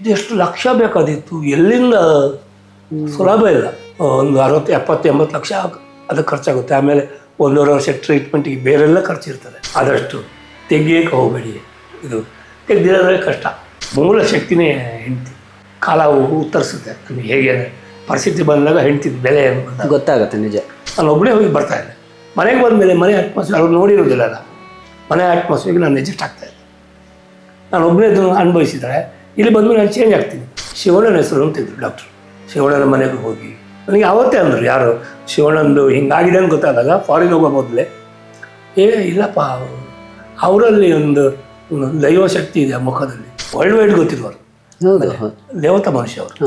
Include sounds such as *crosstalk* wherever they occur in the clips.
ಇದೆಷ್ಟು ಲಕ್ಷ ಬೇಕಾದಿತ್ತು. ಎಲ್ಲಿಂದ? ಸುಲಭ ಇಲ್ಲ. ಒಂದು ಅರವತ್ತು ಎಪ್ಪತ್ತು ಎಂಬತ್ತು ಲಕ್ಷ ಅದಕ್ಕೆ ಖರ್ಚಾಗುತ್ತೆ. ಆಮೇಲೆ ಒಂದೂವರೆ ವರ್ಷ ಟ್ರೀಟ್ಮೆಂಟಿಗೆ ಬೇರೆಲ್ಲ ಖರ್ಚಿರ್ತದೆ. ಆದಷ್ಟು ತೆಗಿಯೋಕೆ ಹೋಗಬೇಡಿ. ಇದು ತೆಗೆದಿರೋದ್ರೆ ಕಷ್ಟ. ಮೂಲ ಶಕ್ತಿನೇ ಹೆಂಡ್ತಿ. ಕಾಲ ಉತ್ತರಿಸುತ್ತೆ. ನಮಗೆ ಹೇಗೆ ಪರಿಸ್ಥಿತಿ ಬಂದಾಗ ಹೆಂಡ್ತಿದ ಬೆಲೆ ಗೊತ್ತಾಗುತ್ತೆ ನಿಜ. ನಾನು ಒಬ್ಬನೇ ಹೋಗಿ ಬರ್ತಾ ಇದ್ದೆ. ಮನೆಗೆ ಬಂದಮೇಲೆ ಮನೆ ಅಟ್ಮಾಸ್ಫಿಯರ್ ಅವ್ರು ನೋಡಿರೋದಿಲ್ಲ ನಾನು ಮನೆ ಅಟ್ಮಾಸ್ಫಿಯರ್ಗೆ ನಾನು ಅಡ್ಜಸ್ಟ್ ಆಗ್ತಾ ಇದ್ದೆ. ನಾನು ಒಬ್ಬನೇ ಅದನ್ನು ಅನುಭವಿಸಿದರೆ ಇಲ್ಲಿ ಬಂದ್ಮೇಲೆ ನಾನು ಚೇಂಜ್ ಆಗ್ತೀನಿ. ಶಿವಣ್ಣನ ಹೆಸರು ಅಂತಿದ್ರು ಡಾಕ್ಟ್ರು ಶಿವಣ್ಣನ ಮನೆಗೆ ಹೋಗಿ. ನನಗೆ ಅವತ್ತೇ ಅಂದರು ಯಾರು? ಶಿವಣ್ಣಂದು ಹಿಂಗಾಗಿದೆ ಅಂತ ಗೊತ್ತಾದಾಗ ಫಾರಿನ್ ಹೋಗೋ ಮೊದಲೇ ಏ ಇಲ್ಲಪ್ಪ ಅವ್ರು- ಅವರಲ್ಲಿ ಒಂದು ದೈವ ಶಕ್ತಿ ಇದೆ ಆ ಮುಖದಲ್ಲಿ. ವರ್ಲ್ಡ್ ವೈಡ್ ಗೊತ್ತಿರೋರು ಹೌದು ಮನುಷ್ಯ ಅವರು.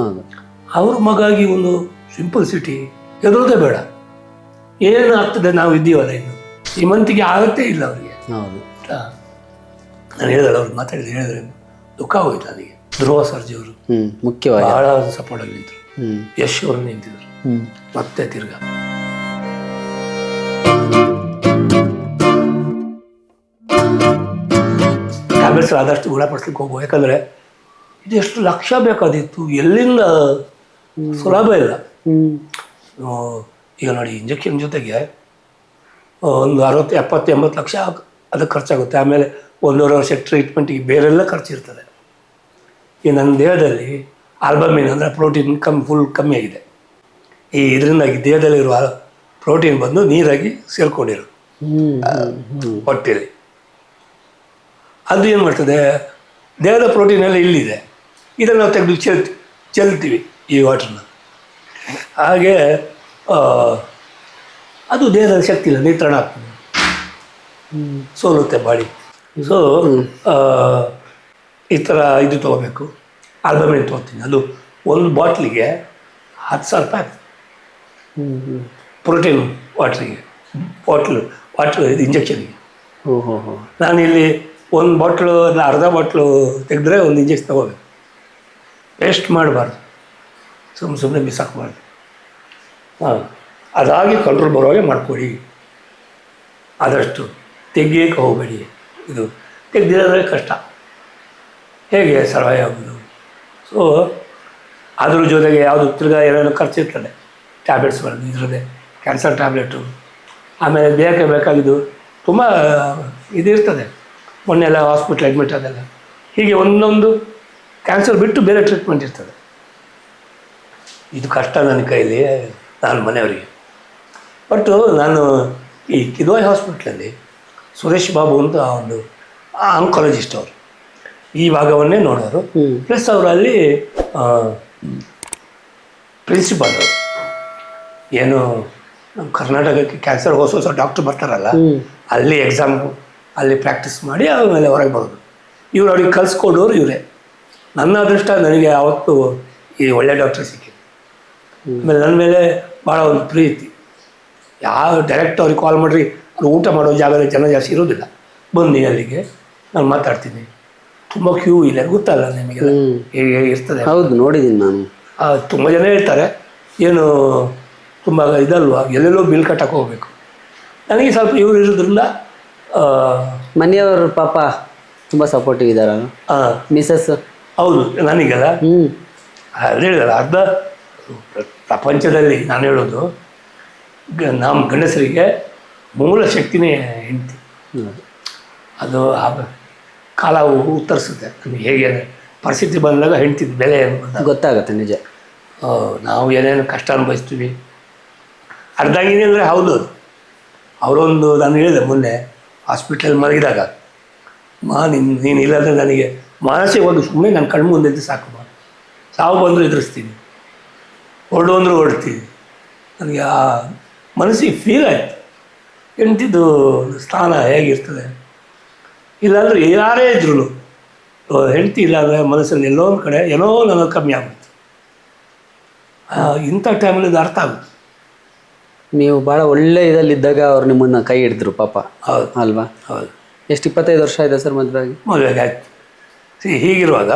ಅವ್ರ ಮಗಾಗಿ ಒಂದು ಸಿಂಪಲ್ ಸಿಟಿ ಎದುರೋದೇ ಬೇಡ. ಏನು ಆಗ್ತದೆ ನಾವು ಇದ್ದೀವಲ್ಲ ಇನ್ನು? ಶ್ರೀಮಂತಿಗೆ ಆಗತ್ತೇ ಇಲ್ಲ ಅವರಿಗೆ. ನಾನು ಹೇಳಿದಳು ಅವ್ರು ಮಾತಾಡಿದ್ರೆ ಹೇಳಿದ್ರೆ. ದುಃಖ ಹೋಯ್ತು ನನಗೆ ಧ್ರುವ ಸರ್ಜಿಯವರು ಮುಖ್ಯವಾಗಿ. ಬಹಳ ಸಪೋರ್ಟಲ್ಲಿ ನಿಂತರು ಹ್ಮ್. ಯಶ್ ಅವರು ನಿಂತಿದ್ರು. ಮತ್ತೆ ತಿರ್ಗಾ. ಟ್ಯಾಬ್ಲೆಟ್ಸ್ ಆದಷ್ಟು ಗುಣಪಡಿಸ್ಲಿಕ್ಕೆ ಹೋಗುವ ಯಾಕಂದ್ರೆ ಇದೆಷ್ಟು ಲಕ್ಷ ಬೇಕಾದಿತ್ತು. ಎಲ್ಲಿಂದ ಸುಲಭ ಇಲ್ಲ. ಈಗ ನೋಡಿ ಇಂಜೆಕ್ಷನ್ ಜೊತೆಗೆ ಒಂದು ಅರವತ್ತು ಎಪ್ಪತ್ತು ಎಂಬತ್ತು ಲಕ್ಷ ಅದಕ್ಕೆ ಖರ್ಚಾಗುತ್ತೆ. ಆಮೇಲೆ ಒಂದೂವರೆ ವರ್ಷ ಟ್ರೀಟ್ಮೆಂಟಿಗೆ ಬೇರೆಲ್ಲ ಖರ್ಚಿರ್ತದೆ. ಈ ನನ್ನ ದೇಹದಲ್ಲಿ ಆಲ್ಬಮಿನ್ ಅಂದರೆ ಪ್ರೋಟೀನ್ ಕಮ್ಮಿ ಫುಲ್ ಕಮ್ಮಿ ಆಗಿದೆ. ಈ ಇದರಿಂದಾಗಿ ದೇಹದಲ್ಲಿರುವ ಪ್ರೋಟೀನ್ ಬಂದು ನೀರಾಗಿ ಸೇರ್ಕೊಂಡಿರು. ಹೊಟ್ಟೆಯಲ್ಲಿ ಅದು ಏನು ಮಾಡ್ತದೆ? ದೇಹದ ಪ್ರೋಟೀನ್ ಎಲ್ಲ ಇಲ್ಲಿದೆ. ಇದನ್ನು ನಾವು ತೆಗೆದು ಚೆಲ್ ಚೆಲ್ತೀವಿ ಈ ವಾಟ್ರನ್ನ ಹಾಗೆ ಅದು ದೇಹದ ಶಕ್ತಿ ಇಲ್ಲ ನಿಯಂತ್ರಣ ಆಗ್ತದೆ. ಸೋಲುತ್ತೆ ಬಾಡಿ. ಸೊ ಈ ಥರ ಇದು ತೊಗೋಬೇಕು. ಆಲ್ಬಮೆಂಟ್ ತೊಗೋತೀನಿ. ಅದು ಒಂದು ಬಾಟ್ಲಿಗೆ ಹತ್ತು ಸಾವಿರ ರೂಪಾಯಿ ಆಗ್ತದೆ ಪ್ರೋಟೀನ್ ವಾಟ್ರಿಗೆ ಬಾಟ್ಲು ವಾಟ್ರ್ ಇದು ಇಂಜೆಕ್ಷನ್ಗೆ ಹ್ಞೂ ಹ್ಞೂ ಹೋ ನಾನಿಲ್ಲಿ ಒಂದು ಬಾಟ್ಲು ಅರ್ಧ ಬಾಟ್ಲು ತೆಗೆದ್ರೆ ಒಂದು ಇಂಜೆಕ್ಷನ್ ತಗೋಬೇಕು. ವೇಸ್ಟ್ ಮಾಡಬಾರ್ದು. ಸುಮ್ಮನೆ ಸುಮ್ಮನೆ ಮಿಸ್ ಹಾಕ್ಬಾರ್ದು ಹಾಂ. ಅದಾಗಿ ಕಂಟ್ರೋಲ್ ಬರುವಾಗೆ ಮಾಡ್ಕೊಡಿ ಆದಷ್ಟು ತೆಗಿಯೋಕೆ ಹೋಗಬೇಡಿ. ಇದು ತೆಗೆದಿರೋದ್ರೆ ಕಷ್ಟ. ಹೇಗೆ ಸರ್ವೈವ್ ಆಗೋದು ಸೊ ಅದ್ರ ಜೊತೆಗೆ ಯಾವುದು ತಿರ್ಗಾ ಏನೇನು ಖರ್ಚಿರ್ತದೆ. ಬರೋದು ಇದರದ್ದೇ ಕ್ಯಾನ್ಸರ್ ಟ್ಯಾಬ್ಲೆಟು ಆಮೇಲೆ ದೇಹಕ್ಕೆ ಬೇಕಾಗಿದ್ದು ತುಂಬ ಇದಿರ್ತದೆ ಮೊನ್ನೆಲ್ಲ ಹಾಸ್ಪಿಟ್ಲ್ ಅಡ್ಮಿಟ್ ಅದೆಲ್ಲ ಹೀಗೆ ಒಂದೊಂದು ಕ್ಯಾನ್ಸರ್ ಬಿಟ್ಟು ಬೇರೆ ಟ್ರೀಟ್ಮೆಂಟ್ ಇರ್ತದೆ. ಇದು ಕಷ್ಟ ನನ್ನ ಕೈಲಿ, ನಾನು ಮನೆಯವರಿಗೆ. ಬಟ್ಟು ನಾನು ಈ ಕಿದೋಯ್ ಹಾಸ್ಪಿಟ್ಲಲ್ಲಿ ಸುರೇಶ್ ಬಾಬು ಅಂತ ಒಂದು ಆಂಕಾಲಜಿಸ್ಟ್ ಅವರು. ಈ ಭಾಗವನ್ನೇ ನೋಡೋರು. ಪ್ಲಸ್ ಅವರಲ್ಲಿ ಅಲ್ಲಿ ಪ್ರಿನ್ಸಿಪಾಲ್ ಅವರು. ಏನು ನಮ್ಮ ಕರ್ನಾಟಕಕ್ಕೆ ಕ್ಯಾನ್ಸರ್ ಹೊಸ ಹೊಸ ಡಾಕ್ಟ್ರ್ ಬರ್ತಾರಲ್ಲ ಅಲ್ಲಿ ಎಕ್ಸಾಮ್ ಅಲ್ಲಿ ಪ್ರಾಕ್ಟೀಸ್ ಮಾಡಿ ಆಮೇಲೆ ಹೊರಗೆ ಬರೋದು. ಇವ್ರು ಅವ್ರಿಗೆ ಕಲಿಸ್ಕೊಡೋರು ಇವರೇ. ನನ್ನ ಅದೃಷ್ಟ ನನಗೆ ಯಾವತ್ತು ಈ ಒಳ್ಳೆ ಡಾಕ್ಟರ್ ಸಿಕ್ಕಿದೆ ಆಮೇಲೆ ನನ್ನ ಮೇಲೆ ಭಾಳ ಒಂದು ಪ್ರೀತಿ. ಯಾವ ಡೈರೆಕ್ಟ್ ಅವ್ರಿಗೆ ಕಾಲ್ ಮಾಡಿರಿ ಅವ್ರು ಊಟ ಮಾಡೋ ಜಾಗದಲ್ಲಿ ಜನ ಜಾಸ್ತಿ ಇರೋದಿಲ್ಲ ಬನ್ನಿ ಅಲ್ಲಿಗೆ ನಾನು ಮಾತಾಡ್ತೀನಿ. ತುಂಬ ಕ್ಯೂ ಇಲ್ಲ ಗೊತ್ತಲ್ಲ ನಿಮಗೆ? ಇರ್ತದೆ. ಹೌದು ನೋಡಿದ್ದೀನಿ ನಾನು. ತುಂಬ ಜನ ಹೇಳ್ತಾರೆ ಏನು ತುಂಬ ಇದಲ್ವಾ ಎಲ್ಲೆಲ್ಲೋ ಬಿಲ್ ಕಟ್ಟಕ್ಕೆ ಹೋಗ್ಬೇಕು. ನನಗೆ ಸ್ವಲ್ಪ ಇವ್ರು ಇರೋದ್ರಿಂದ ಮನೆಯವರು ಪಾಪ ತುಂಬ ಸಪೋರ್ಟಿವ್ ಇದಾರಲ್ಲ ಹಾಂ ಮಿಸಸ್ ಹೌದು ನನಗೆಲ್ಲ ಹ್ಞೂ ಅದೇ ಹೇಳಿದಲ್ಲ ಅರ್ಧ ಪ್ರಪಂಚದಲ್ಲಿ ನಾನು ಹೇಳೋದು ಗ- ನಮ್ಮ ಗಂಡಸರಿಗೆ ಮೂಲ ಶಕ್ತಿನೇ ಹೆಂಡತಿ. ಅದು ಆ ಕಾಲ ಉತ್ತರಿಸುತ್ತೆ. ನಮಗೆ ಹೇಗೆ ಪರಿಸ್ಥಿತಿ ಬಂದಾಗ ಹೆಂಡ್ತಿದ ಬೆಲೆ ಗೊತ್ತಾಗತ್ತೆ ನಿಜ. ನಾವು ಏನೇನು ಕಷ್ಟ ಅನುಭವಿಸ್ತೀವಿ. ಅರ್ಧ ಆಗಿದೆ ಅಂದರೆ ಹೌದು ಅದು. ಅವರೊಂದು ನಾನು ಹೇಳಿದೆ ಮೊನ್ನೆ ಹಾಸ್ಪಿಟ್ಲಲ್ಲಿ ಮಲಗಿದಾಗ ಮಾ ನಿನ್ನ ನೀನು ಇಲ್ಲಾಂದರೆ ನನಗೆ ಒಂದು ಸುಮ್ಮನೆ ನನ್ನ ಕಣ್ಣು ಮುಂದೆ ಸಾಕು ಮಾ. ಸಾವು ಬಂದರೂ ಎದುರಿಸ್ತೀನಿ. ಹೊರಡು ಅಂದರೂ ಹೊರಡ್ತೀನಿ. ನನಗೆ ಆ ಮನಸ್ಸಿಗೆ ಫೀಲ್ ಆಯಿತು. ಹೆಂಡ್ತಿದ್ದು ಸ್ಥಾನ ಹೇಗಿರ್ತದೆ? ಇಲ್ಲಾಂದ್ರೆ ಯಾರೇ ಇದ್ರು ಹೆಂಡ್ತಿ ಇಲ್ಲಾಂದರೆ ಮನಸ್ಸಲ್ಲಿ ಎಲ್ಲೋ ಒಂದು ಕಡೆ ಏನೋ ನನಗೆ ಕಮ್ಮಿ ಆಗುತ್ತೆ. ಇಂಥ ಟೈಮಲ್ಲಿ ಇದು ಅರ್ಥ ಆಗುತ್ತೆ. ನೀವು ಭಾಳ ಒಳ್ಳೆ ಇದಲ್ಲಿದ್ದಾಗ ಅವ್ರು ನಿಮ್ಮನ್ನು ಕೈ ಹಿಡಿದ್ರು ಪಾಪ. ಹೌದು. ಅಲ್ವಾ? ಹೌದು. ಎಷ್ಟು ಇಪ್ಪತ್ತೈದು ವರ್ಷ ಇದೆ ಸರ್ ಮದುವೆ ಆಗಿ? ಮದುವೆಗೆ ಆಯ್ತು. ಸಿ ಹೀಗಿರುವಾಗ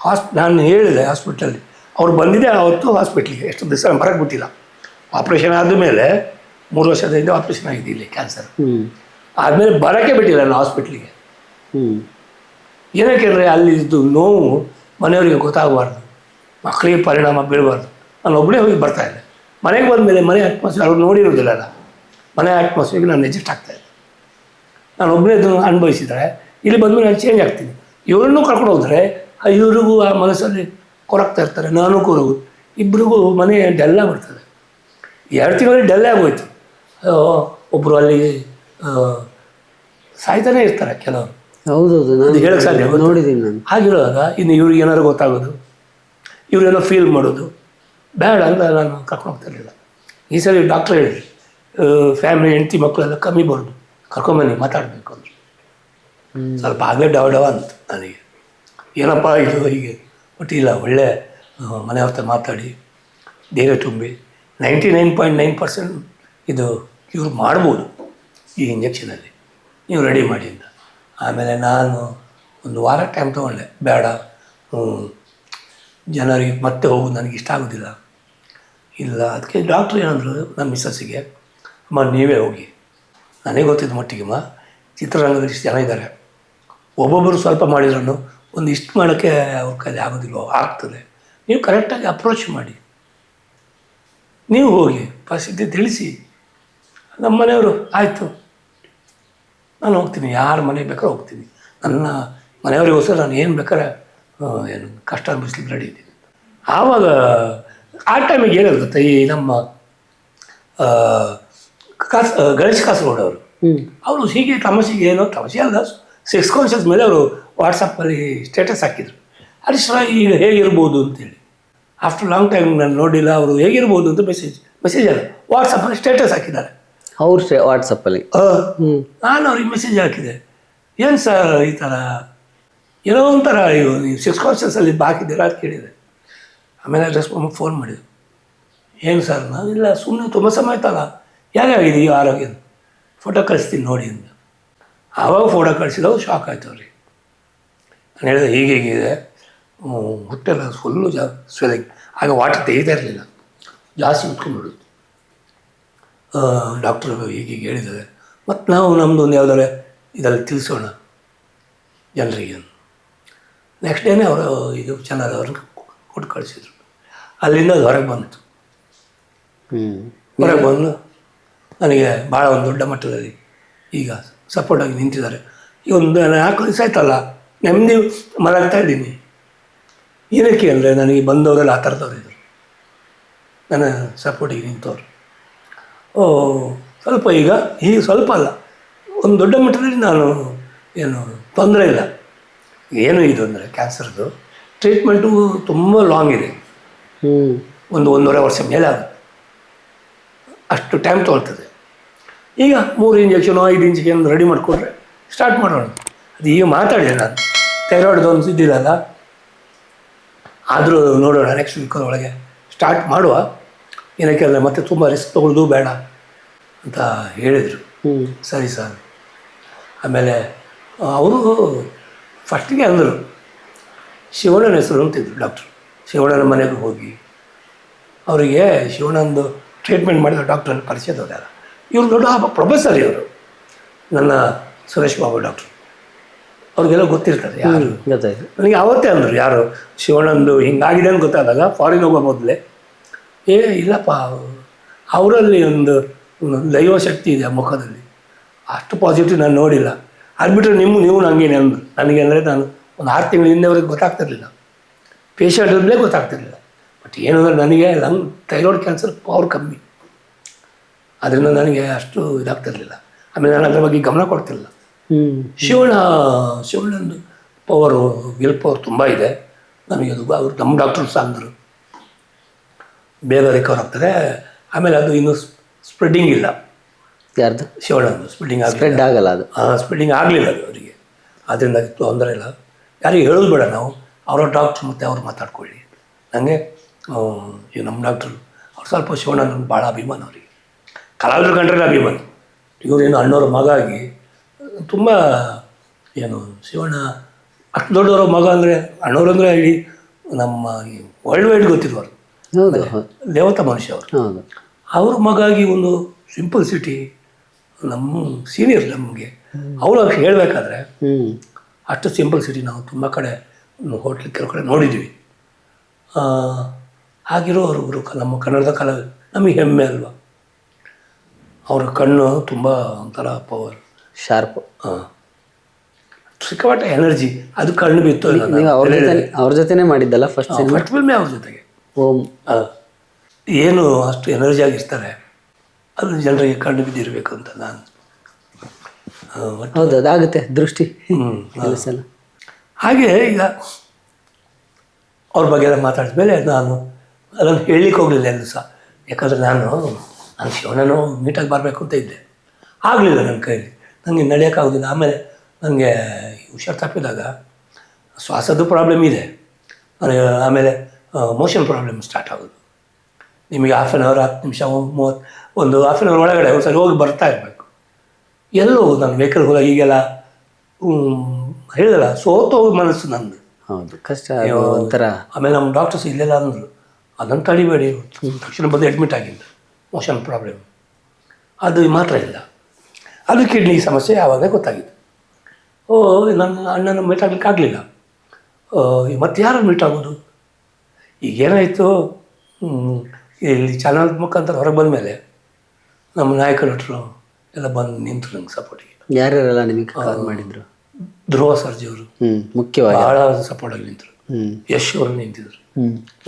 ಹಾಸ್ ನಾನು ಹೇಳಿದೆ ಹಾಸ್ಪಿಟ್ಲಲ್ಲಿ ಅವ್ರು ಬಂದಿದ್ದೆ ಅವತ್ತು ಹಾಸ್ಪಿಟ್ಲಿಗೆ ಎಷ್ಟು ದಿವಸ ಬರಕ್ಕೆ ಬಿಟ್ಟಿಲ್ಲ. ಆಪ್ರೇಷನ್ ಆದಮೇಲೆ ಮೂರು ವರ್ಷದ ಹಿಂದೆ ಆಪ್ರೇಷನ್ ಆಗಿದೆ ಇಲ್ಲಿ ಕ್ಯಾನ್ಸರ್ ಆದಮೇಲೆ ಬರೋಕ್ಕೆ ಬಿಟ್ಟಿಲ್ಲ ನಾನು ಹಾಸ್ಪಿಟ್ಲಿಗೆ ಏನಕ್ಕೆ ಅಂದರೆ ಅಲ್ಲಿ ಇದ್ದು ನೋವು ಮನೆಯವರಿಗೆ ಗೊತ್ತಾಗಬಾರ್ದು. ಮಕ್ಕಳಿಗೆ ಪರಿಣಾಮ ಬೀಳಬಾರ್ದು. ನಾನು ಒಬ್ಬನೇ ಹೋಗಿ ಬರ್ತಾ ಇದ್ದೆ. ಮನೆಗೆ ಬಂದಮೇಲೆ ಮನೆ ಅಟ್ಮಾಸ್ಫಿಯರ್ ಅವ್ರು ನೋಡಿರೋದಿಲ್ಲಲ್ಲ. ಮನೆ ಅಟ್ಮಾಸ್ಫಿಯರ್ಗೆ ನಾನು ಅಡ್ಜಸ್ಟ್ ಆಗ್ತಾ ಇದ್ದೆ. ನಾನು ಒಬ್ಬನೇ ಇದನ್ನು ಅನುಭವಿಸಿದರೆ ಇಲ್ಲಿ ಬಂದಮೇಲೆ ನಾನು ಚೇಂಜ್ ಆಗ್ತೀನಿ. ಇವರನ್ನೂ ಕರ್ಕೊಂಡು ಹೋದರೆ ಇವ್ರಿಗೂ ಆ ಮನಸ್ಸಲ್ಲಿ ಕೊರಗ್ತಾ ಇರ್ತಾರೆ ನಾನು ಕೊರಗು. ಇಬ್ಬರಿಗೂ ಮನೆ ಡೆಲ್ಲ ಬರ್ತದೆ ಎರಡು ತಿಂಗಳಲ್ಲಿ ಡೆಲ್ಲ ಆಗೋಯ್ತು. ಒಬ್ಬರು ಅಲ್ಲಿ ಸಾಯ್ತಾನೆ ಇರ್ತಾರೆ ಕೆಲವರು. ಹೌದೌದು ನಾನು ಹೇಳಕ್ಕೆ ಸಾಧ್ಯ? ನೋಡಿದ್ದೀನಿ ನಾನು. ಹಾಗಿರುವಾಗ ಇನ್ನು ಇವ್ರಿಗೆ ಏನಾದ್ರು ಗೊತ್ತಾಗೋದು ಇವರೇನೋ ಫೀಲ್ ಮಾಡೋದು ಬೇಡ ಅಂತ ನಾನು ಕರ್ಕೊಂಡು ಈ ಸಲ ಡಾಕ್ಟ್ರ್ ಹೇಳಿ ಫ್ಯಾಮಿಲಿ ಹೆಂಡತಿ ಮಕ್ಕಳೆಲ್ಲ ಕಮ್ಮಿ ಬರೋದು ಕರ್ಕೊಂಬನ್ನಿ ಮಾತಾಡಬೇಕು ಅಂದರು ಸ್ವಲ್ಪ ಆಗಲೇ ಡವ ಡವ ಅಂತ ನನಗೆ. ಏನಪ್ಪ ಇದು ಹೀಗೆ? ಬಟ್ ಇಲ್ಲ ಒಳ್ಳೆ ಮನೆ ಹತ್ರ ಮಾತಾಡಿ ಧೈರ್ಯ ತುಂಬಿ ninety nine point nine percent ಇದು ಕ್ಯೂರ್ ಮಾಡ್ಬೋದು ಈ ಇಂಜೆಕ್ಷನಲ್ಲಿ. ನೀವು ರೆಡಿ ಮಾಡಿ ಅಂತ. ಆಮೇಲೆ ನಾನು ಒಂದು ವಾರ ಟೈಮ್ ತೊಗೊಂಡೆ. ಬೇಡ. ಹ್ಞೂ ಜನರಿಗೆ ಮತ್ತೆ ಹೋಗೋದು ನನಗೆ ಇಷ್ಟ ಆಗೋದಿಲ್ಲ. ಇಲ್ಲ, ಅದಕ್ಕೆ ಡಾಕ್ಟ್ರ್ ಏನಂದ್ರು ನಮ್ಮ ಮಿಸ್ಸಸ್ಸಿಗೆ, ಅಮ್ಮ, ನೀವೇ ಹೋಗಿ. ನನಗೆ ಗೊತ್ತಿದ್ದ ಮಟ್ಟಿಗೆಮ್ಮ ಚಿತ್ರರಂಗದಲ್ಲಿ ಇಷ್ಟು ಜನ ಇದ್ದಾರೆ ಒಬ್ಬೊಬ್ಬರು ಸ್ವಲ್ಪ ಮಾಡಿದ್ರೂ ಒಂದು ಇಷ್ಟು ಮಾಡೋಕ್ಕೆ ಅವ್ರ ಕೈಲಿ ಆಗೋದಿಲ್ವ, ಆಗ್ತದೆ. ನೀವು ಕರೆಕ್ಟಾಗಿ ಅಪ್ರೋಚ್ ಮಾಡಿ. ನೀವು ಹೋಗಿ, ಪರಿಸ್ಥಿತಿ ತಿಳಿಸಿ. ನಮ್ಮ ಮನೆಯವರು ಆಯಿತು ನಾನು ಹೋಗ್ತೀನಿ ಯಾರ ಮನೆಗೆ ಬೇಕಾದ್ರೆ ಹೋಗ್ತೀನಿ. ನನ್ನ ಮನೆಯವರಿಗೋಸ್ಕರ ನಾನು ಏನು ಬೇಕಾದ್ರೆ ಏನು ಕಷ್ಟ ಅನುಭವಿಸ್ಲಿಕ್ಕೆ ರೆಡಿ ಇದ್ದೀನಿ. ಆವಾಗ ಆ ಟೈಮಿಗೆ ಏನಾದ್ರು ಗೊತ್ತಾ ಈ ನಮ್ಮ ಕಾಸ್ ಗಣೇಶ್ ಕಾಸರಗೋಡು ಅವರು. ಅವರು ಹೀಗೆ ತಮಸಿಗೆ ಏನೋ ತಮಾಷೆ ಅಲ್ಲ ಸಿಕ್ಸ್ ಕಾನ್ಷಿಯಸ್ ಮೇಲೆ ಅವರು ವಾಟ್ಸಪ್ಪಲ್ಲಿ ಸ್ಟೇಟಸ್ ಹಾಕಿದರು. ಹರೀಶ್ರ ಈಗ ಹೇಗಿರ್ಬೋದು ಅಂತೇಳಿ. ಆಫ್ಟರ್ ಲಾಂಗ್ ಟೈಮ್ ನಾನು ನೋಡಿಲ್ಲ ಅವರು ಹೇಗಿರ್ಬೋದು ಅಂತ ಮೆಸೇಜ್ ಮೆಸೇಜ್ ಅಲ್ಲ ವಾಟ್ಸಪ್ಪಲ್ಲಿ ಸ್ಟೇಟಸ್ ಹಾಕಿದ್ದಾರೆ. ಅವ್ರು ವಾಟ್ಸಪ್ಪಲ್ಲಿ ನಾನು ಅವ್ರಿಗೆ ಮೆಸೇಜ್ ಹಾಕಿದೆ. ಏನು ಸರ್ ಈ ಥರ ಏನೋ ಒಂಥರ ಇವು ನೀವು ಸಿಕ್ಸ್ ಕಾನ್ಷಿಯಸಲ್ಲಿ ಹಾಕಿದ್ದೀರಾ ಅಂತ ಕೇಳಿದೆ. ಆಮೇಲೆ ರೆಸ್ಪಾನ್ಸ್ ಫೋನ್ ಮಾಡಿದ್ರು ಏನು ಸರ್ ನಾನು? ಇಲ್ಲ ಸುಮ್ಮನೆ ತುಂಬ ಸಮಯ ಆಯ್ತಲ್ಲ. ಈ ಆರೋಗ್ಯ? ಫೋಟೋ ಕಳಿಸ್ತೀನಿ ನೋಡಿ ಅಂತ. ಆವಾಗ ಫೋಟೋ ಕಳಿಸಿದವು ಶಾಕ್ ಆಯ್ತು ಅವ್ರಿಗೆ. ನಾನು ಹೇಳಿದೆ ಹೀಗೆ ಹೀಗಿದೆ ಹುಟ್ಟೆಲ್ಲ ಫುಲ್ಲು ಜಾ ಸ್ವೆಲಿಂಗ್ ಆಗ ವಾಟರ್ ತೆಗಿತಾ ಇರಲಿಲ್ಲ. ಜಾಸ್ತಿ ಉತ್ಕೊಂಡ್ಬಿಡುತ್ತೆ ಡಾಕ್ಟ್ರು ಹೀಗೆ ಹೇಳಿದ್ದಾರೆ. ಮತ್ತು ನಾವು ನಮ್ಮದು ಒಂದು ಯಾವುದಾರ ಇದರಲ್ಲಿ ತಿಳಿಸೋಣ ಜನರಿಗೆ ನೆಕ್ಸ್ಟ್ ಡೇನೇ ಅವರು ಇದು ಚೆನ್ನಾಗಿ ಅವ್ರನ್ನ ಕೊಟ್ಟು ಕಳಿಸಿದ್ರು. ಅಲ್ಲಿಂದ ಅದು ಹೊರಗೆ ಬಂತು. ಹೊರಗೆ ಬಂದು ನನಗೆ ಭಾಳ ಒಂದು ದೊಡ್ಡ ಮಟ್ಟದಲ್ಲಿ ಈಗ ಸಪೋರ್ಟಾಗಿ ನಿಂತಿದ್ದಾರೆ. ಈ ಒಂದು ನಾಲ್ಕು ದಿವಸ ಆಯ್ತಲ್ಲ ನೆಮ್ಮದಿ ಮಲಗ್ತಾ ಇದ್ದೀನಿ. ಏನಕ್ಕೆ ಅಂದರೆ ನನಗೆ ಬಂದವರೆಲ್ಲ ಆ ಥರದವ್ರು ಇದ್ದರು ನನ್ನ ಸಪೋರ್ಟಿಗೆ ನಿಂತವ್ರು. ಸ್ವಲ್ಪ ಈಗ ಈಗ ಸ್ವಲ್ಪ ಅಲ್ಲ. ಒಂದು ದೊಡ್ಡ ಮಟ್ಟದಲ್ಲಿ ನಾನು ಏನು ತೊಂದರೆ ಇಲ್ಲ. ಏನು ಇದು ಅಂದರೆ ಕ್ಯಾನ್ಸರ್ದು. ಟ್ರೀಟ್ಮೆಂಟು ತುಂಬ ಲಾಂಗ್ ಇದೆ. ಒಂದು ಒಂದೂವರೆ ವರ್ಷ ಮೇಲೆ ಆಗುತ್ತೆ. ಅಷ್ಟು ಟೈಮ್ ತೊಗೊಳ್ತದೆ. ಈಗ ಮೂರು ಇಂಜೆಕ್ಷನು ಐದು ಇಂಜೆಕ್ಷನ್ ರೆಡಿ ಮಾಡಿಕೊಂಡ್ರೆ ಸ್ಟಾರ್ಟ್ ಮಾಡೋಣ. ಅದು ಈಗ ಮಾತಾಡಿದೆ ನಾನು. ಥೈರಾಯ್ಡ್ದು ಒಂದು ಇದ್ದಿಲ್ಲಲ್ಲ ಆದರೂ ನೋಡೋಣ ನೆಕ್ಸ್ಟ್ ವೀಕ್ ಒಳಗೆ ಸ್ಟಾರ್ಟ್ ಮಾಡುವ. ಏನಕ್ಕೆ ಅಂದರೆ ಮತ್ತೆ ತುಂಬ ರಿಸ್ಕ್ ತೊಗೊಳ್ಳೋದು ಬೇಡ ಅಂತ ಹೇಳಿದರು. ಸರಿ ಸರ್ ಆಮೇಲೆ ಅವರು ಫಸ್ಟಿಗೆ ಅಂದರು. ಶಿವಣ್ಣನ ಹೆಸರು ಅಂತಿದ್ರು ಡಾಕ್ಟ್ರು ಶಿವಣ್ಣನ ಮನೆಗೆ ಹೋಗಿ. ಅವರಿಗೆ ಶಿವಣ್ಣಂದು ಟ್ರೀಟ್ಮೆಂಟ್ ಮಾಡಿದ ಡಾಕ್ಟ್ರನ್ನು ಪರಿಚಯದವ್ರು ಯಾರು? ಇವರು ದೊಡ್ಡ ಪ್ರೊಫೆಸರ್ ಇವರು. ನನ್ನ ಸುರೇಶ್ ಬಾಬು ಡಾಕ್ಟ್ರು ಅವ್ರಿಗೆಲ್ಲ ಗೊತ್ತಿರ್ತಾರೆ ಯಾರು? ಗೊತ್ತಾಯ್ತು. ನನಗೆ ಅವತ್ತೇ ಅಂದರು ಯಾರು? ಶಿವಣ್ಣಂದು ಹಿಂಗಾಗಿದೆ ಅಂತ ಗೊತ್ತಾದಾಗ ಫಾರಿನ್ ಹೋಗೋ ಮೊದಲೇ ಏ ಇಲ್ಲಪ್ಪ. ಅವರಲ್ಲಿ ಒಂದು ದೈವ ಶಕ್ತಿ ಇದೆ ಆ ಮುಖದಲ್ಲಿ. ಅಷ್ಟು ಪಾಸಿಟಿವ್ ನಾನು ನೋಡಿಲ್ಲ. ಅದು ಬಿಟ್ಟರೆ ನಿಮ್ಮ ನೀವು ನನಗೇನೆ ಅಂದರು ನನಗೆ ಅಂದರೆ ನಾನು ಒಂದು ಆರು ತಿಂಗಳ ಹಿಂದೆವರೆಗೆ ಗೊತ್ತಾಗ್ತಿರಲಿಲ್ಲ. ಪೇಷಂಟ್ ಇರಲೇ ಗೊತ್ತಾಗ್ತಿರಲಿಲ್ಲ. ಬಟ್ ಏನಂದ್ರೆ ನನಗೆ ಲಂಗ್ ಥೈರಾಯ್ಡ್ ಕ್ಯಾನ್ಸರ್ ಪವರ್ ಕಮ್ಮಿ. ಅದರಿಂದ ನನಗೆ ಅಷ್ಟು ಇದಾಗ್ತಿರ್ಲಿಲ್ಲ. ಆಮೇಲೆ ನಾನು ಅದ್ರ ಬಗ್ಗೆ ಗಮನ ಕೊಡ್ತಿರಲಿಲ್ಲ. ಶಿವಣ್ಣ ಶಿವಣ್ಣಂದು ಪವರು ವಿಲ್ ಪವರ್ ತುಂಬ ಇದೆ. ನನಗೆ ಅದು ಅವರು ನಮ್ಮ ಡಾಕ್ಟರ್ ಸಹ ಅಂದರು. ಬೇಗ ರಿಕವರ್ ಆಗ್ತಾರೆ ಆಮೇಲೆ ಅದು ಇನ್ನೂ ಸ್ಪ್ರೆಡ್ಡಿಂಗ್ ಇಲ್ಲ. ಯಾರ್ದು? ಶಿವಣ್ಣಂದು ಸ್ಪ್ರೆಡ್ಡಿಂಗ್ ಸ್ಪ್ರೆಡ್ ಆಗಲ್ಲ ಅದು. ಸ್ಪ್ರೆಡ್ಡಿಂಗ್ ಆಗಲಿಲ್ಲ ಅದು ಅವರಿಗೆ. ಅದರಿಂದ ಅದು ತೊಂದರೆ ಇಲ್ಲ. ಯಾರಿಗೆ ಹೇಳೋದು ಬೇಡ ನಾವು. ಅವರ ಡಾಕ್ಟ್ರ್ ಮತ್ತೆ ಅವ್ರು ಮಾತಾಡ್ಕೊಳ್ಳಿ. ನನಗೆ ಈಗ ನಮ್ಮ ಡಾಕ್ಟ್ರು ಅವ್ರು ಸ್ವಲ್ಪ ಶಿವಣ್ಣನ ಭಾಳ ಅಭಿಮಾನ ಅವರಿಗೆ. ಕಲಾವಿದರು ಕಂಡ್ರೆ ಅಭಿಮಾನ. ಇವರೇನು ಅಣ್ಣವ್ರ ಮಗ ಆಗಿ ತುಂಬ ಏನು ಶಿವಣ್ಣ ಅಷ್ಟು ದೊಡ್ಡವರ ಮಗ ಅಂದರೆ ಅಣ್ಣವ್ರು ಅಂದರೆ ಇಡೀ ನಮ್ಮ ವರ್ಲ್ಡ್ ವೈಡ್ ಗೊತ್ತಿರೋರು ಹೌದು ದೇವತಾ ಮನುಷ್ಯ ಅವರು. ಹೌದು. ಅವ್ರ ಮಗಾಗಿ ಒಂದು ಸಿಂಪಲ್ ಸಿಟಿ ನಮ್ಮ ಸೀನಿಯರ್ ನಮಗೆ. ಅವರು ಹೇಳಬೇಕಾದ್ರೆ ಅಷ್ಟು ಸಿಂಪಲ್ ಸಿಟಿ ನಾವು ತುಂಬ ಕಡೆ ಹೋಟ್ಲ್ ಕೆಲವು ಕಡೆ ನೋಡಿದ್ವಿ. ಆ, ಅವರು ಒಬ್ಬರು ನಮ್ಮ ಕನ್ನಡದ ಕಲಾ ನಮಗೆ ಹೆಮ್ಮೆ ಅಲ್ವಾ. ಅವರ ಕಣ್ಣು ತುಂಬ ಒಂಥರ ಪವರ್ ಶಾರ್ಪ್ ಸಿಕ್ಕಾಪಟ್ಟೆ ಎನರ್ಜಿ ಅದು ಕಣ್ಣು ಬಿತ್ತು ಅವ್ರ ಜೊತೆ ಅವ್ರ ಜೊತೆನೇ ಮಾಡಿದ್ದಲ್ಲ ಫಸ್ಟ್ ಫಸ್ಟ್ ಫಿಲ್ಮೇ ಅವ್ರ ಜೊತೆಗೆ? ಏನು ಅಷ್ಟು ಎನರ್ಜಿ ಆಗಿರ್ತಾರೆ ಅದು ಜನರಿಗೆ ಕಂಡು ಬಿದ್ದಿರಬೇಕು ಅಂತ ನಾನು. ಹೌದು ಅದಾಗುತ್ತೆ ದೃಷ್ಟಿ. *laughs* ಸಲ. ಹಾಗೆ ಈಗ ಅವ್ರ ಬಗ್ಗೆ ಎಲ್ಲ ಮಾತಾಡಿದ ಮೇಲೆ ನಾನು ಅದನ್ನು ಹೇಳಲಿಕ್ಕೆ ಹೋಗಲಿಲ್ಲ ಎಲ್ಲೂ ಸಹ. ಯಾಕಂದರೆ ನಾನು ನಾನು ಶಿವನನ್ನು ಮೀಟಾಗಿ ಬರಬೇಕು ಅಂತ ಇದ್ದೆ. ಆಗಲಿಲ್ಲ ನನ್ನ ಕೈಯಲ್ಲಿ ನನಗೆ ನಡೆಯೋಕ್ಕಾಗೋದಿಲ್ಲ. ಆಮೇಲೆ ನನಗೆ ಹುಷಾರು ತಪ್ಪಿದಾಗ ಶ್ವಾಸದ್ದು ಪ್ರಾಬ್ಲಮ್ ಇದೆ. ಆಮೇಲೆ ಮೋಷನ್ ಪ್ರಾಬ್ಲಮ್ ಸ್ಟಾರ್ಟ್ ಆಗೋದು. ನಿಮಗೆ ಹಾಫ್ ಆನ್ ಅವರ್ ಹತ್ತು ನಿಮಿಷ ಮೂವತ್ತು ಒಂದು ಹಾಫ್ ಆನ್ ಅವರ್ ಒಳಗಡೆ ಒಂದು ಸರಿ ಹೋಗಿ ಬರ್ತಾ ಇರಬೇಕು. ಎಲ್ಲೋ ನಾನು ವೆಹಿಕಲ್ ಹೋದಾಗ ಈಗೆಲ್ಲ ಹೇಳಿದಲ್ಲ ಸೋತೋಗಿ ಮನಸ್ಸು ನಂದು. ಹೌದು ಕಷ್ಟ ಒಂಥರ. ಆಮೇಲೆ ನಮ್ಮ ಡಾಕ್ಟರ್ಸ್ ಇಲ್ಲೆಲ್ಲ ಅಂದರು ಅದನ್ನು ತಡಿಬೇಡಿ ತಕ್ಷಣ ಬಂದು ಅಡ್ಮಿಟ್ ಆಗಿಲ್ಲ ಮೋಷನ್ ಪ್ರಾಬ್ಲಮ್ ಅದು ಮಾತ್ರ ಇಲ್ಲ. ಅದು ಕಿಡ್ನಿ ಸಮಸ್ಯೆ ಆವಾಗ ಗೊತ್ತಾಗಿತ್ತು ಓ ನನ್ನ ಅಣ್ಣನ ಮೀಟ್ ಆಗ್ಲಿಕ್ಕೆ ಆಗಲಿಲ್ಲ. ಮತ್ತೆ ಯಾರನ್ನು ಮೀಟ್ ಆಗೋದು? ಈಗ ಏನಾಯಿತು ಇಲ್ಲಿ ಚಾನಲ್ ಮುಖಾಂತರ ಹೊರಗೆ ಬಂದ ಮೇಲೆ ನಮ್ಮ ನಾಯಕ ನಟರು ಎಲ್ಲ ಬಂದು ನಿಂತರು ನಂಗೆ ಸಪೋರ್ಟಿಗೆ ಯಾರ್ಯಾರೆಲ್ಲ ನಿಮಗೆ ಕಾಲ್ ಮಾಡಿದ್ರು? ಧ್ರುವ ಸರ್ಜಿಯವರು ಮುಖ್ಯವಾಗಿ. ಭಾಳ ಸಪೋರ್ಟಾಗಿ ನಿಂತರು. ಯಶ್ ಅವರು ನಿಂತಿದ್ರು.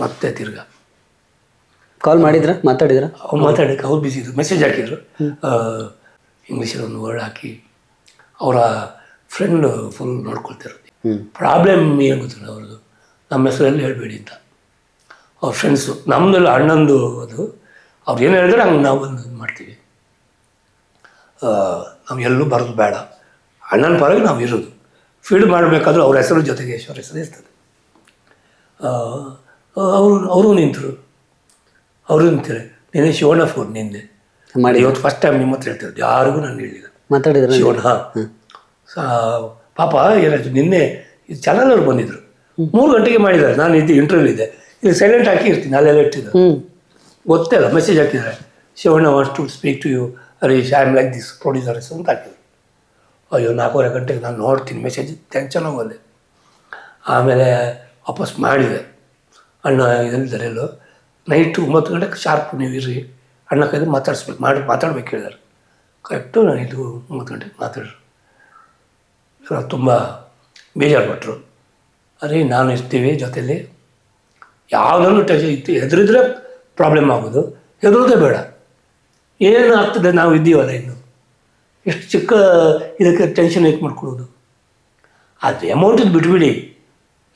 ಮತ್ತೆ ತಿರ್ಗಾ. ಕಾಲ್ ಮಾಡಿದ್ರ? ಮಾತಾಡಿದ್ರ? ಅವ್ರು ಮಾತಾಡಕ್ಕೆ ಅವ್ರು ಬಿಸಿ ಇದ್ರು. ಮೆಸೇಜ್ ಹಾಕಿದ್ರು. ಇಂಗ್ಲೀಷಲ್ಲಿ ಒಂದು ವರ್ಡ್ ಹಾಕಿ ಅವರ ಫ್ರೆಂಡ್ ಫುಲ್ ನೋಡ್ಕೊಳ್ತಿರೋದು. ಪ್ರಾಬ್ಲಮ್ ಏನು ಗೊತ್ತಿಲ್ಲ ಅವ್ರದ್ದು. ನಮ್ಮ ಹೆಸರಲ್ಲಿ ಹೇಳಬೇಡಿ ಅಂತ. ಅವ್ರ ಫ್ರೆಂಡ್ಸು ನಮ್ಮದೆಲ್ಲ ಅಣ್ಣಂದು ಅದು. ಅವ್ರು ಏನು ಹೇಳಿದ್ರೆ ಹಂಗೆ ನಾವು ಒಂದು ಇದು ಮಾಡ್ತೀವಿ. ನಾವು ಎಲ್ಲೂ ಬರೋದು ಬೇಡ. ಅಣ್ಣನ ಪರವಾಗಿ ನಾವು ಇರೋದು. ಫೀಲ್ಡ್ ಮಾಡಬೇಕಾದ್ರೂ ಅವ್ರ ಹೆಸರು ಜೊತೆಗೆ ಈಶ್ವರ ಹೆಸರು ಇರ್ತದೆ. ಅವರು ಅವರು ನಿಂತರು. ಅವರು ನಿಂತಾರೆ. ನಿನ್ನೆ ಶಿವಣ್ಣ ಫೋನ್ ನಿಂದೆ. ಮಾಡಿ ಇವತ್ತು ಫಸ್ಟ್ ಟೈಮ್ ನಿಮ್ಮ ಹತ್ರ ಹೇಳ್ತಿರೋದು ಯಾರಿಗೂ ನಾನು ಹೇಳಿಲ್ಲ. ಮಾತಾಡಿದ್ರೆ ಶಿವಣ್ಣ ಹಾಂ. ಪಾಪ ಏನಾಯ್ತು? ನಿನ್ನೆ ಚಾನಲ್ ಅವ್ರು ಬಂದಿದ್ರು. ಮೂರು ಗಂಟೆಗೆ ಮಾಡಿದ್ದಾರೆ. ನಾನು ಇದು ಇಂಟರ್ವ್ಯೂ ಇದೆ ಇಲ್ಲಿ ಸೈಲೆಂಟ್ ಹಾಕಿ ಇರ್ತೀನಿ ಅಲ್ಲೆಲ್ಲ ಇಟ್ಟಿದ್ದು. ಗೊತ್ತೇ ಅಲ್ಲ ಮೆಸೇಜ್ ಹಾಕಿದ್ದಾರೆ. Shivanna wants to speak to you Harish I am like this producers ಅಂತ ಹಾಕಿದ್ರು. ಅಯ್ಯೋ ನಾಲ್ಕೂವರೆ ಗಂಟೆಗೆ ನಾನು ನೋಡ್ತೀನಿ ಮೆಸೇಜ್ ಟೆನ್ಷನ್ ಹೋಗಲ್ಲ ಆಮೇಲೆ ವಾಪಸ್ ಮಾಡಿದೆ. ಅಣ್ಣ ಎಲ್ಲಿದ್ದಾರೆ ಎಲ್ಲೋ ನೈಟು ಒಂಬತ್ತು ಗಂಟೆಗೆ ಶಾರ್ಪ್ ನೀವು ಇರ್ರಿ. ಅಣ್ಣ ಕೈಲಿ ಮಾತಾಡಿಸ್ಬೇಕು ಮಾಡಿ ಮಾತಾಡ್ಬೇಕು ಹೇಳಿದಾರೆ ಕರೆಕ್ಟು ನಾನು ಇದು ಒಂಬತ್ತು ಗಂಟೆಗೆ ಮಾತಾಡ್ರು. ತುಂಬ ಬೇಜಾರು ಪಟ್ಟರು ಅರೆ ನಾನು ಇರ್ತೀವಿ ಜೊತೆಲಿ. ಯಾವುದನ್ನು ಟೆನ್ಷನ್ ಇತ್ತು. ಹೆದರಿದ್ರೆ ಪ್ರಾಬ್ಲಮ್ ಆಗೋದು ಹೆದರೋದೇ ಬೇಡ. ಏನು ಆಗ್ತದೆ ನಾವು ಇದ್ದೀವಲ್ಲ ಇನ್ನು? ಎಷ್ಟು ಚಿಕ್ಕ ಇದಕ್ಕೆ ಟೆನ್ಷನ್ ಏಕೆ ಮಾಡ್ಕೊಳ್ಳೋದು ಅದು ಅಮೌಂಟಿದ್ದು ಬಿಟ್ಬಿಡಿ.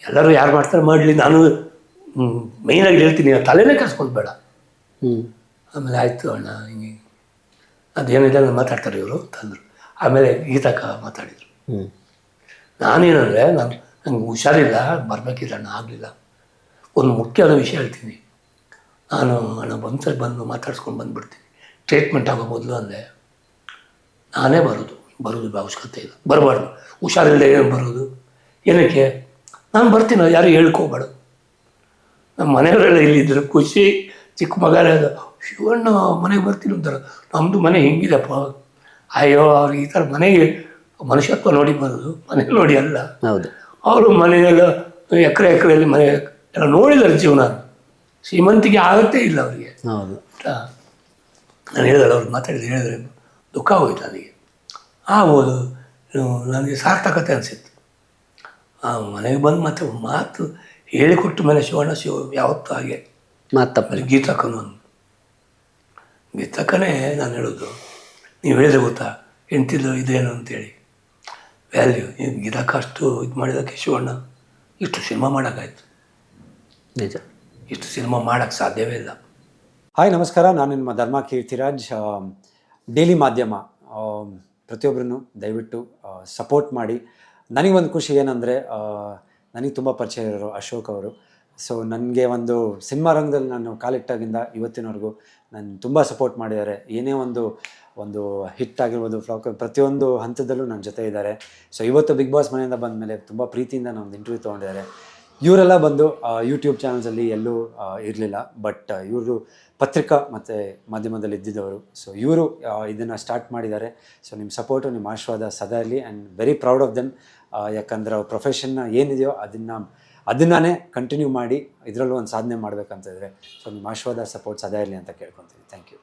ಎಲ್ಲರೂ ಯಾರು ಮಾಡ್ತಾರೆ ಮಾಡಲಿ ನಾನು ಮೇಯ್ನಾಗಿ ಹೇಳ್ತೀನಿ ತಲೆನೇ ಬೇಡ. ಆಮೇಲೆ ಆಯಿತು ಅಣ್ಣ ಹಿಂಗೆ. ಅದೇನಿದೆ ನಾನು ಮಾತಾಡ್ತಾರೆ ಇವರು ತಂದರು. ಆಮೇಲೆ ಗೀತಾಕ ಮಾತಾಡಿದರು. ಹ್ಞೂ ನಾನೇನಂದರೆ ನಾನು ನಂಗೆ ಹುಷಾರಿಲ್ಲ ಬರಬೇಕಿಲ್ಲ ಅಣ್ಣ ಆಗಲಿಲ್ಲ. ಒಂದು ಮುಖ್ಯವಾದ ವಿಷಯ ಹೇಳ್ತೀನಿ. ನಾನು ಅಣ್ಣ ಒಂದ್ಸರಿ ಬಂದು ಮಾತಾಡ್ಸ್ಕೊಂಡು ಬಂದುಬಿಡ್ತೀನಿ. ಟ್ರೀಟ್ಮೆಂಟ್ ಆಗೋ ಮೊದಲು ಅಂದೆ ನಾನೇ ಬರೋದು. ಬರೋದು ಅವಶ್ಯಕತೆ ಇಲ್ಲ. ಬರಬಾರ್ದು. ಹುಷಾರಿಲ್ಲದೆ ಏನು ಬರೋದು? ಏನಕ್ಕೆ? ನಾನು ಬರ್ತೀನಿ. ಯಾರು ಹೇಳ್ಕೋಬೇಡ. ನಮ್ಮ ಮನೆಯವರೆಲ್ಲ ಇಲ್ಲಿದ್ದರು ಖುಷಿ. ಚಿಕ್ಕ ಮಗನೇ ಅದು ಶಿವಣ್ಣ ಮನೆಗೆ ಬರ್ತೀನಿ ಅಂತಾರೆ. ನಮ್ಮದು ಮನೆ ಹಿಂಗಿದೆಪ್ಪ. ಅಯ್ಯೋ ಅವ್ರಿಗೆ ಈ ಥರ ಮನೆಗೆ ಮನುಷ್ಯತ್ವ ನೋಡಿ ಬರೋದು. ಮನೆ ನೋಡಿ ಅಲ್ಲ. ಹೌದು. ಅವರು ಮನೆಯೆಲ್ಲ ಎಕರೆ ಎಕರೆಯಲ್ಲಿ ಮನೆ ಎಲ್ಲ ನೋಡಿದ್ದಾರೆ ಜೀವನ. ಶ್ರೀಮಂತಿಗೆ ಆಗತ್ತೇ ಇಲ್ಲ ಅವರಿಗೆ. ಹೌದು. ನಾನು ಹೇಳಿದಳು ಅವ್ರು ಮಾತಾಡಿದ್ರೆ ಹೇಳಿದ್ರೆ ದುಃಖ ಹೋಯ್ತು ನನಗೆ. ಆಗ್ಬೋದು. ನನಗೆ ಸಾರ್ಥಕತೆ ಅನಿಸಿತ್ತು. ಆ ಮನೆಗೆ ಬಂದು ಮತ್ತೆ ಮಾತು ಹೇಳಿಕೊಟ್ಟ ಮೇಲೆ ಶಿವಣ್ಣ ಶಿವ ಯಾವತ್ತೂ ಹಾಗೆ. ಮಾತಪ್ಪಲ್ಲಿ ಗೀತಕ್ಕನು ಗೀತಕ್ಕನೇ ನಾನು ಹೇಳೋದು. ನೀವು ಹೇಳಿದ್ರೆ ಗೊತ್ತಾ? ಹೆಂಡ್ತಿದ್ದು ಇದೇನು ಅಂತೇಳಿ. ವ್ಯಾಲ್ಯೂ. ಗೀತಕ್ಕ ಅಷ್ಟು ಇದು ಮಾಡಿದಕ್ಕೆ ಶಿವಣ್ಣ ಇಷ್ಟು ಸಿನಿಮಾ ಮಾಡೋಕ್ಕಾಯ್ತು. ನಿಜ. ಇಷ್ಟು ಸಿನಿಮಾ ಮಾಡೋಕ್ಕೆ ಸಾಧ್ಯವೇ ಇಲ್ಲ. ಹಾಯ್, ನಮಸ್ಕಾರ. ನಾನು ನಿಮ್ಮ ಧರ್ಮ ಕೀರ್ತಿರಾಜ್. ಡೈಲಿ ಮಾಧ್ಯಮ. ಪ್ರತಿಯೊಬ್ಬರನ್ನು ದಯವಿಟ್ಟು ಸಪೋರ್ಟ್ ಮಾಡಿ. ನನಗೊಂದು ಖುಷಿ ಏನಂದರೆ ನನಗೆ ತುಂಬ ಪರಿಚಯ ಇರೋರು ಅಶೋಕ್ ಅವರು. ಸೊ ನನಗೆ ಒಂದು ಸಿನಿಮಾ ರಂಗದಲ್ಲಿ ನಾನು ಕಾಲಿಟ್ಟಾಗಿಂದ ಇವತ್ತಿನವರೆಗೂ ನಾನು ತುಂಬ ಸಪೋರ್ಟ್ ಮಾಡಿದ್ದಾರೆ. ಏನೇ ಒಂದು ಒಂದು ಹಿಟ್ ಆಗಿರ್ಬೋದು ಫ್ಲಾಕ್ ಪ್ರತಿಯೊಂದು ಹಂತದಲ್ಲೂ ನನ್ನ ಜೊತೆ ಇದ್ದಾರೆ. ಸೊ ಇವತ್ತು ಬಿಗ್ ಬಾಸ್ ಮನೆಯಿಂದ ಬಂದ ಮೇಲೆ ತುಂಬ ಪ್ರೀತಿಯಿಂದ ನಾನು ಒಂದು ಇಂಟರ್ವ್ಯೂ ತೊಗೊಂಡಿದ್ದಾರೆ. ಇವರೆಲ್ಲ ಬಂದು ಯೂಟ್ಯೂಬ್ ಚಾನಲ್ಸಲ್ಲಿ ಎಲ್ಲೂ ಇರಲಿಲ್ಲ. ಬಟ್ ಇವರು ಪತ್ರಿಕಾ ಮತ್ತು ಮಾಧ್ಯಮದಲ್ಲಿ ಇದ್ದಿದ್ದವರು. ಸೊ ಇವರು ಇದನ್ನು ಸ್ಟಾರ್ಟ್ ಮಾಡಿದ್ದಾರೆ. ಸೊ ನಿಮ್ಮ ಸಪೋರ್ಟು ನಿಮ್ಮ ಆಶೀರ್ವಾದ ಸದಾ ಇರಲಿ and very proud of them ಯಾಕಂದ್ರೆ ಅವ್ರ ಪ್ರೊಫೆಷನ್ನ ಏನಿದೆಯೋ ಅದನ್ನು ಅದನ್ನೇ ಕಂಟಿನ್ಯೂ ಮಾಡಿ ಇದರಲ್ಲೂ ಒಂದು ಸಾಧನೆ ಮಾಡಬೇಕಂತಿದ್ರೆ ಸೊ ನಿಮ್ಮ ಆಶೀರ್ವಾದ ಸಪೋರ್ಟ್ ಸದಾ ಇರಲಿ ಅಂತ ಕೇಳ್ಕೊತೀನಿ ಥ್ಯಾಂಕ್ ಯು